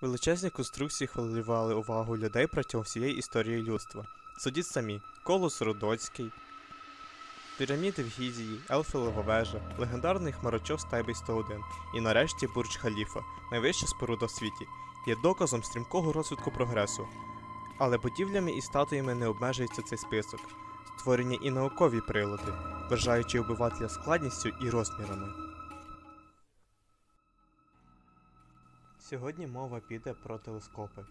Величезні конструкції хвилювали увагу людей протягом всієї історії людства. Судіть самі: Колос Родоцький, піраміди в Гізії, Елфілова вежа, легендарний хмарочос Тайбей 101 і нарешті Бурдж Халіфа, найвища споруда в світі, є доказом стрімкого розвитку прогресу. Але будівлями і статуями не обмежується цей список. Створені і наукові прилади, вважаючи обивателя складністю і розмірами. Сьогодні мова піде про телескопи.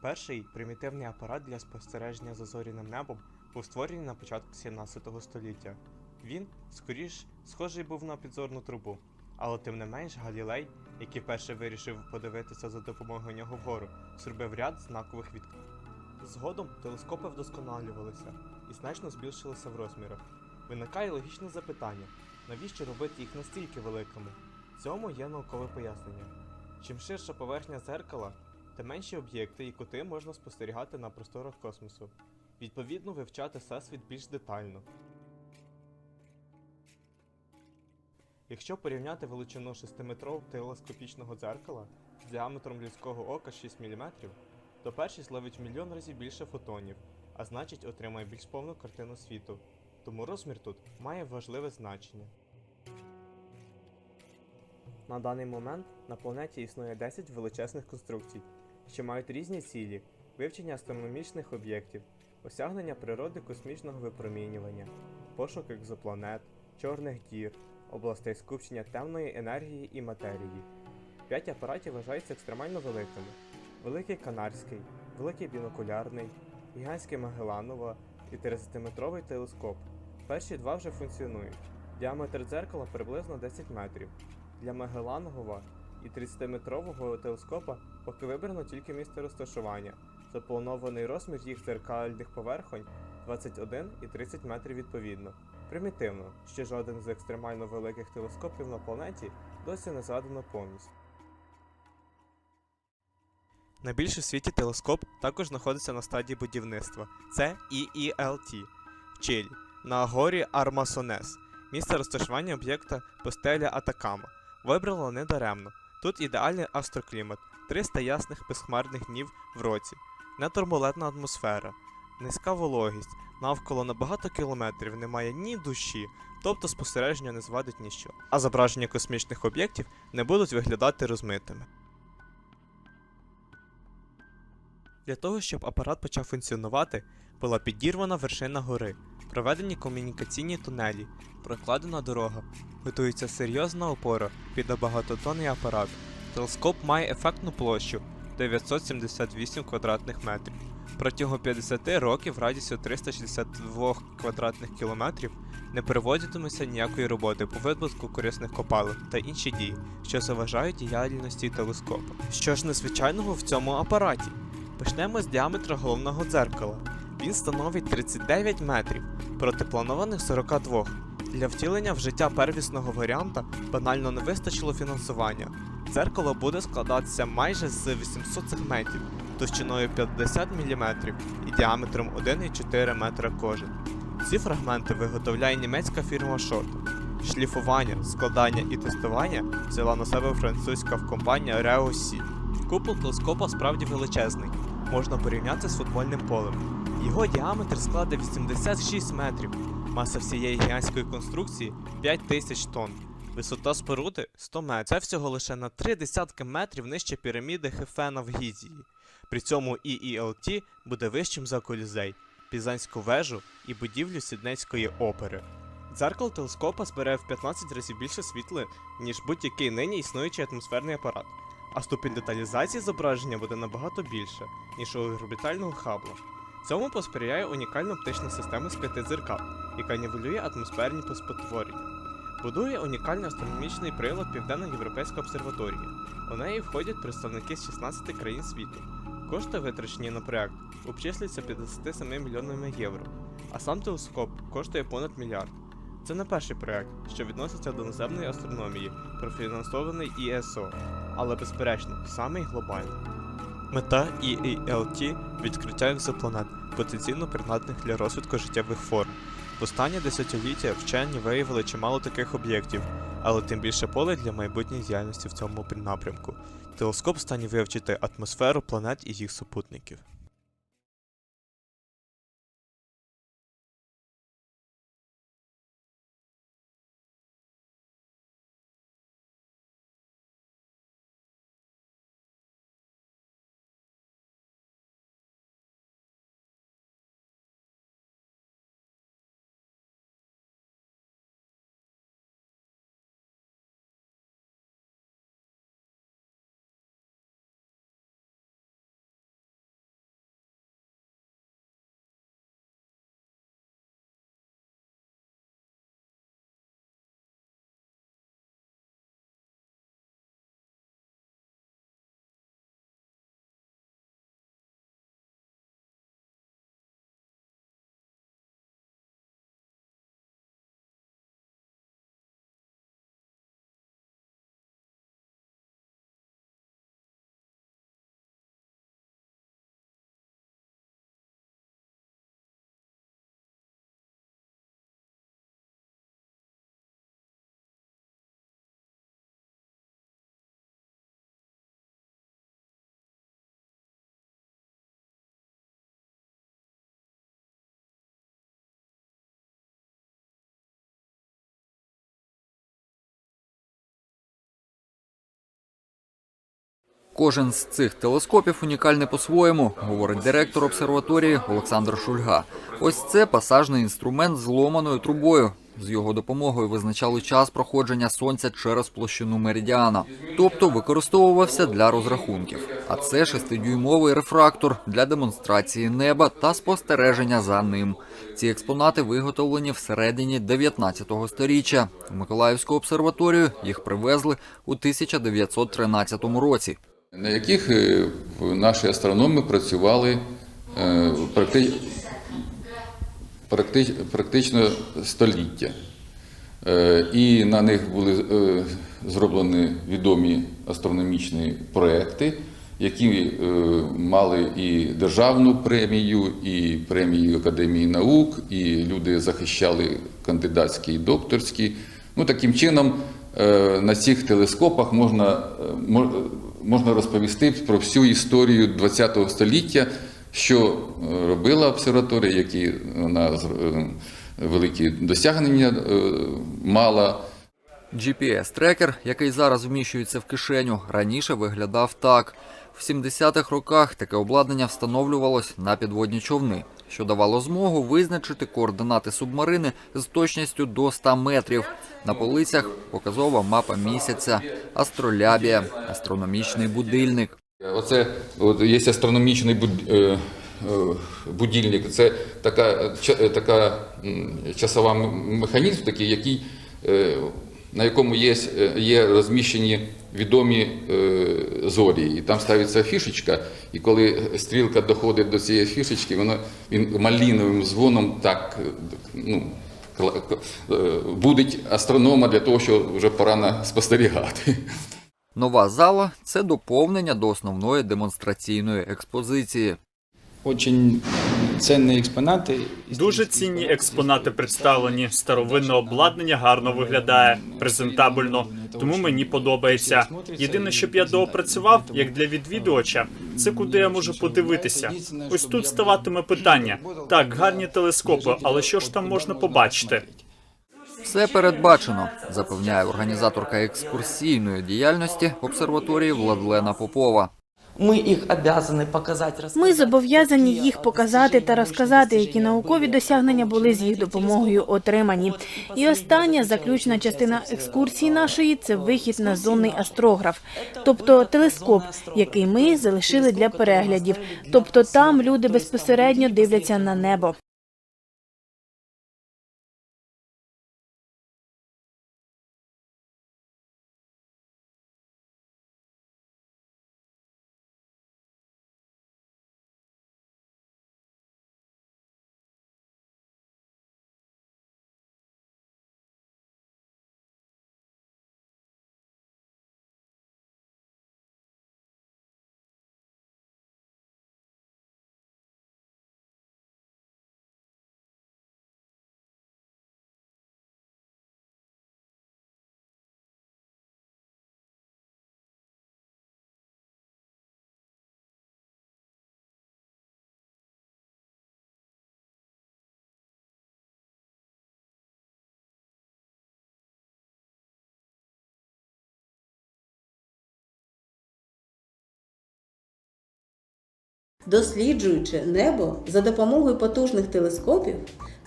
Перший примітивний апарат для спостереження за зоряним небом був створений на початку 17 століття. Він, скоріш, схожий був на підзорну трубу, але тим не менш Галілей, який вперше вирішив подивитися за допомогою нього вгору, зробив ряд знакових відкриттів. Згодом телескопи вдосконалювалися і значно збільшилися в розмірах. Виникає логічне запитання: навіщо робити їх настільки великими? Цьому є наукове пояснення. Чим ширша поверхня зеркала, тим менші об'єкти і кути можна спостерігати на просторах космосу. Відповідно, вивчати всесвіт більш детально. Якщо порівняти величину 6-метрового телескопічного дзеркала з діаметром людського ока 6 мм, то перший зловить мільйон разів більше фотонів, а значить отримає більш повну картину світу. Тому розмір тут має важливе значення. На даний момент на планеті існує 10 величезних конструкцій, що мають різні цілі: вивчення астрономічних об'єктів, осягнення природи космічного випромінювання, пошук екзопланет, чорних дір, областей скупчення темної енергії і матерії. П'ять апаратів вважаються екстремально великими: Великий Канарський, Великий Бінокулярний, Гігантський Магеланова і 30-метровий телескоп. Перші два вже функціонують. Діаметр дзеркала приблизно 10 метрів. Для Магеланова і 30-метрового телескопа поки вибрано тільки місце розташування. Запланований розмір їх дзеркальних поверхонь 21 і 30 метрів відповідно. Примітивно, що жоден з екстремально великих телескопів на планеті досі не згадано повністю. Найбільший в світі телескоп також знаходиться на стадії будівництва. Це EELT в Чилі, на горі Армасонес. Місце розташування об'єкта постеля Атакама. Вибрало недаремно. Тут ідеальний астроклімат, 300 ясних безхмарних днів в році, нетурбулентна атмосфера, низька вологість, навколо на багато кілометрів немає ні душі, тобто спостереження не звадить ніщо, а зображення космічних об'єктів не будуть виглядати розмитими. Для того, щоб апарат почав функціонувати, була підірвана вершина гори, проведені комунікаційні тунелі, прокладена дорога, готується серйозна опора під багатотонний апарат. Телескоп має ефектну площу 978 квадратних метрів. Протягом 50 років радісу 362 квадратних кілометрів не проводитиметься ніякої роботи по видобутку корисних копалин та інші дії, що заважають діяльності телескопа. Що ж незвичайного в цьому апараті? Почнемо з діаметра головного дзеркала. Він становить 39 метрів проти планованих 42. Для втілення в життя первісного варіанта банально не вистачило фінансування. Дзеркало буде складатися майже з 800 сегментів товщиною 50 мм і діаметром 1,4 метра кожен. Ці фрагменти виготовляє німецька фірма Schott. Шліфування, складання і тестування взяла на себе французька компанія Reossi. Купол телескопа справді величезний, можна порівняти з футбольним полем. Його діаметр складе 86 метрів, маса всієї гігантської конструкції 5000 тонн. Висота споруди 100 метрів. Це всього лише на 3 десятки метрів нижче піраміди Хефена в Гізії. При цьому EELT буде вищим за колізей, Пізанську вежу і будівлю Сіднецької опери. Дзеркало телескопа збере в 15 разів більше світла, ніж будь-який нині існуючий атмосферний апарат, а ступінь деталізації зображення буде набагато більше, ніж у орбітального хабла. Цьому посприяє унікальна оптична система з п'яти дзеркал, яка нівелює атмосферні спотворення. Будує унікальний астрономічний прилад Південно-Європейська обсерваторія. У неї входять представники з 16 країн світу. Кошти, витрачені на проект, обчислюються 57 мільйонами євро, а сам телескоп коштує понад мільярд. Це не перший проект, що відноситься до наземної астрономії, профінансований ІСО, але безперечно, самий глобальний. Мета EALT – відкриття екзопланет, потенційно придатних для розвитку життєвих форм. В останні десятиліття вчені виявили чимало таких об'єктів, але тим більше поле для майбутньої діяльності в цьому напрямку. Телескоп стані вивчити атмосферу планет і їх супутників. Кожен з цих телескопів унікальний по-своєму, говорить директор обсерваторії Олександр Шульга. Ось це пасажний інструмент з ломаною трубою. З його допомогою визначали час проходження сонця через площину меридіана, тобто використовувався для розрахунків. А це шестидюймовий рефрактор для демонстрації неба та спостереження за ним. Ці експонати виготовлені всередині 19 століття. В Миколаївську обсерваторію їх привезли у 1913 році. На яких е, наші астрономи працювали е, практи- практи- практично століття. Е, І на них були зроблені відомі астрономічні проекти, які мали і державну премію, і премію Академії наук, і люди захищали кандидатські і докторські. Ну, таким чином, на цих телескопах можна, мо- можна розповісти про всю історію ХХ століття, що е, робила обсерваторія, які вона е, великі досягнення е, мала. GPS-трекер, який зараз вміщується в кишеню, раніше виглядав так. В 70-х роках таке обладнання встановлювалось на підводні човни, що давало змогу визначити координати субмарини з точністю до 100 метрів. На полицях показова мапа місяця, астролябія, астрономічний будильник. Оце от, є астрономічний буд- е, е, будильник. Це така, ча- така часова механізм, такий, який, е, на якому є, е, є розміщені відомі е, зорі. І там ставиться фішечка, і коли стрілка доходить до цієї фішечки, воно він маліновим дзвоном так ну, е, будить астронома для того, що вже пора спостерігати. Нова зала це доповнення до основної демонстраційної експозиції. Очень ценні експонати. Дуже цінні експонати представлені. Старовинне обладнання гарно виглядає, презентабельно. Тому мені подобається. Єдине, щоб я доопрацював, як для відвідувача, це куди я можу подивитися. Ось тут ставатиме питання. Так, гарні телескопи, але що ж там можна побачити? Все передбачено, запевняє організаторка екскурсійної діяльності обсерваторії Владлена Попова. Ми їх обязані показати. Ми зобов'язані їх показати та розказати, які наукові досягнення були з їх допомогою отримані. І остання заключна частина екскурсії нашої це вихід на зонний астрограф, тобто телескоп, який ми залишили для переглядів. Тобто там люди безпосередньо дивляться на небо. Досліджуючи небо за допомогою потужних телескопів,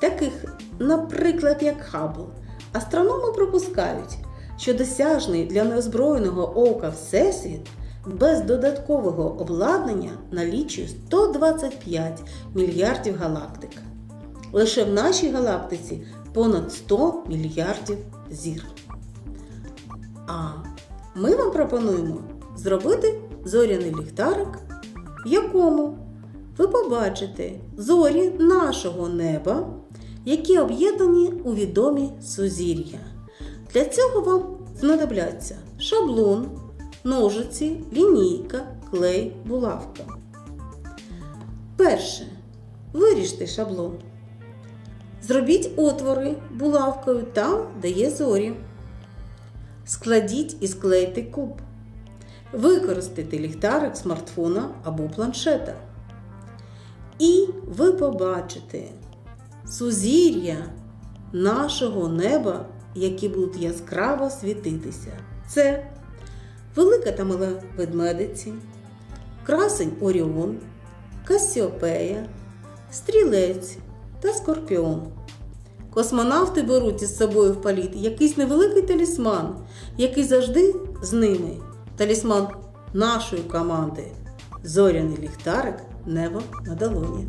таких, наприклад, як Хаббл, астрономи припускають, що досяжний для неозброєного ока Всесвіт без додаткового обладнання налічує 125 мільярдів галактик. Лише в нашій галактиці понад 100 мільярдів зір. А ми вам пропонуємо зробити зоряний ліхтарик, в якому ви побачите зорі нашого неба, які об'єднані у відомі сузір'я. Для цього вам знадобляться шаблон, ножиці, лінійка, клей, булавка. Перше. Виріжте шаблон. Зробіть отвори булавкою там, де є зорі. Складіть і склейте куб. Використайте ліхтарик смартфона або планшета. І ви побачите сузір'я нашого неба, які будуть яскраво світитися. Це велика та мала ведмедиці, красень Оріон, Касіопея, Стрілець та Скорпіон. Космонавти беруть із собою в політ якийсь невеликий талісман, який завжди з ними. Талісман нашої команди. Зоряний ліхтарик небо на долоні.